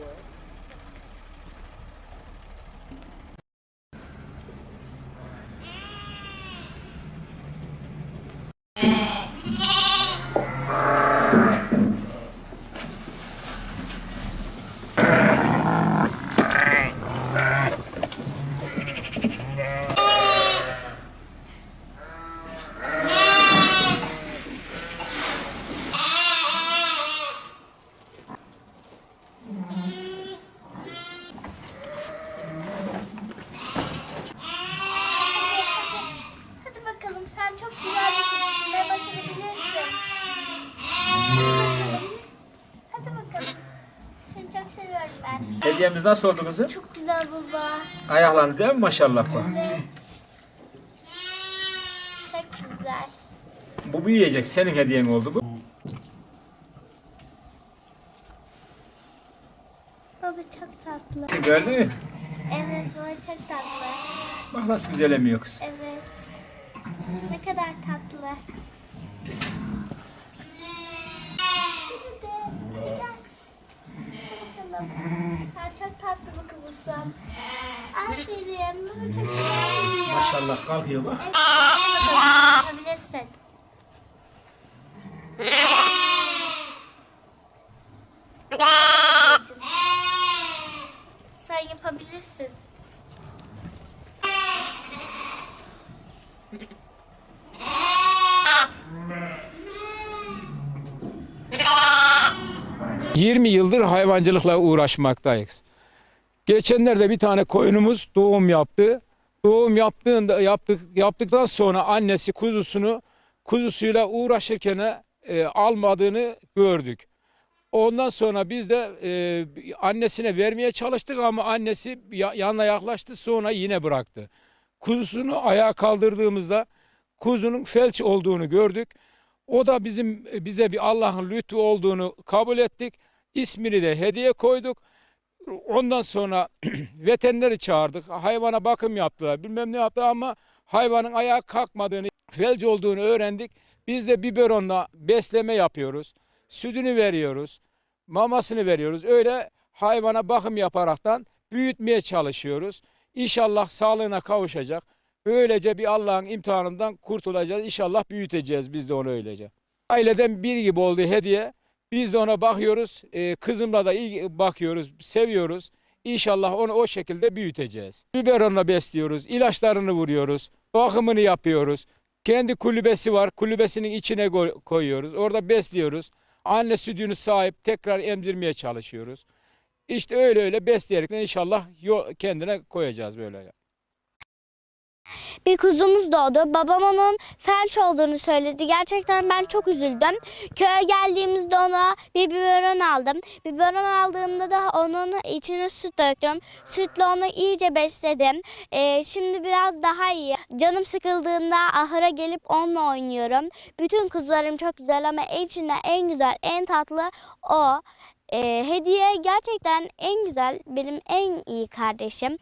work. Hediyemiz nasıl oldu kızım? Çok güzel baba. Ayaklandı değil mi maşallah bak. Evet. Çok güzel. Bu büyüyecek. Senin hediyen oldu bu. Baba çok tatlı. Gördün mü? Evet baba çok tatlı. Bak nasıl güzel emiyor kız. Evet. Ne kadar tatlı. Hadi de, hadi gel. Bakalım. Sen çok tatlı Aferin. Maşallah kalkıyor bak. Yapabilirsin. Sen yapabilirsin. 20 yıldır hayvancılıkla uğraşmaktayız. Geçenlerde bir tane koyunumuz doğum yaptı. Doğum yaptığında yaptık yaptıktan sonra annesi kuzusunu kuzusuyla uğraşırken e, almadığını gördük. Ondan sonra biz de e, annesine vermeye çalıştık ama annesi ya, yanına yaklaştı sonra yine bıraktı. Kuzusunu ayağa kaldırdığımızda kuzunun felç olduğunu gördük. O da bizim bize bir Allah'ın lütfu olduğunu kabul ettik. İsmini de hediye koyduk. Ondan sonra veterineri çağırdık. Hayvana bakım yaptılar. Bilmem ne yaptı ama hayvanın ayağa kalkmadığını, felç olduğunu öğrendik. Biz de biberonla besleme yapıyoruz. Sütünü veriyoruz. Mamasını veriyoruz. Öyle hayvana bakım yaparaktan büyütmeye çalışıyoruz. İnşallah sağlığına kavuşacak. Böylece bir Allah'ın imtihanından kurtulacağız. İnşallah büyüteceğiz biz de onu öylece. Aileden bir gibi oldu hediye. Biz de ona bakıyoruz. Ee, kızımla da iyi bakıyoruz, seviyoruz. İnşallah onu o şekilde büyüteceğiz. Biberonla besliyoruz, ilaçlarını vuruyoruz, bakımını yapıyoruz. Kendi kulübesi var, kulübesinin içine koyuyoruz. Orada besliyoruz. Anne sütünü sahip tekrar emzirmeye çalışıyoruz. İşte öyle öyle besleyerek inşallah kendine koyacağız böyle. Bir kuzumuz doğdu. Babam onun felç olduğunu söyledi. Gerçekten ben çok üzüldüm. Köye geldiğimizde ona bir biberon aldım. Biberon aldığımda da onun içine süt döktüm. Sütle onu iyice besledim. Ee, şimdi biraz daha iyi. Canım sıkıldığında ahıra gelip onunla oynuyorum. Bütün kuzularım çok güzel ama içinde en güzel, en tatlı o. Ee, hediye gerçekten en güzel, benim en iyi kardeşim.